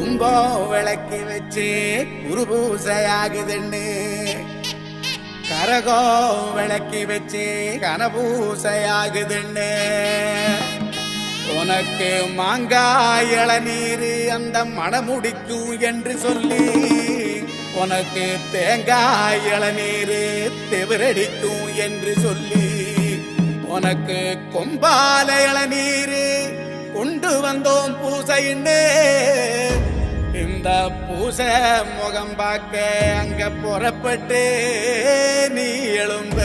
கும்பம் விளக்கி வச்சு குரு பூசையாகுதுன்னு கரகோ விளக்கி வச்சு கனபூசையாகுதுன்னு. உனக்கு மாங்காய் இளநீர் அந்த மணமுடிக்கும் என்று சொல்லி உனக்கு தேங்காய் இளநீர் தெவரடிக்கும் என்று சொல்லி உனக்கு கொம்பால இளநீர் கொண்டு வந்தோம் பூசைன்னு. இந்த பூசை முகம் பார்க்க அங்க புறப்பட்டு நீ எழும்ப.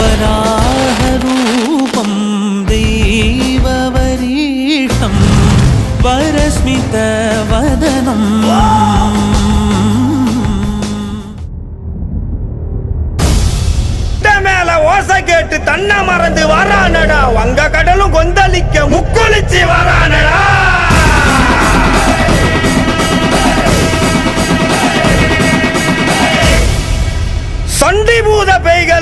वराहरूपं दैववरीष्टं वरस्मितवदनम् முட்டை மேல ஓசை கேட்டு தன்னை மறந்து வரானடா வங்க கடலும் கொந்தளிக்க முக்குளிச்சு வரானடா சண்டி பூத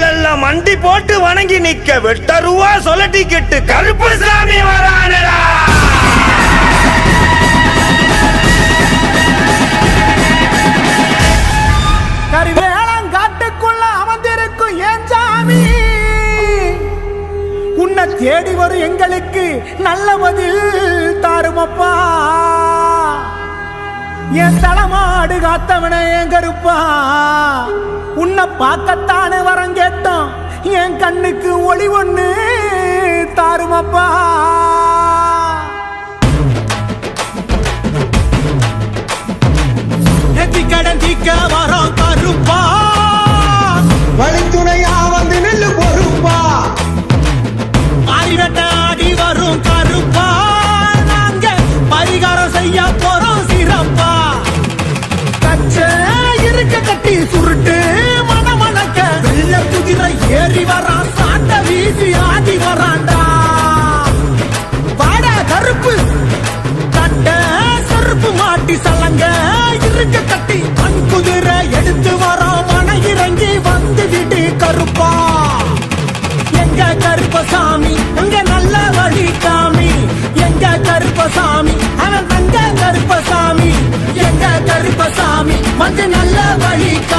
எல்லாம் மண்டி போட்டு வணங்கி நிக்க வெட்டருவா சொல்லட்டிக்கிட்டு கருப்பு சாமி வரானடா கரிவேளங்காட்டுக்குள்ள அமர்ந்திருக்கும் ஏன் சாமி? உன்னை தேடி வரும் எங்களுக்கு நல்ல பதில் தாருமப்பா. என் தலைமாடு காத்தவனே என் கருப்பா. உன்னை பார்க்கத்தானே வரம் கேட்டோம். என் கண்ணுக்கு ஒளி ஒண்ணு தாருமப்பா. நெத்தி கடன் தீக்கவா தங்க கருப்பசாமி எங்க கருப்பசாமி வந்து நல்ல வழி காமி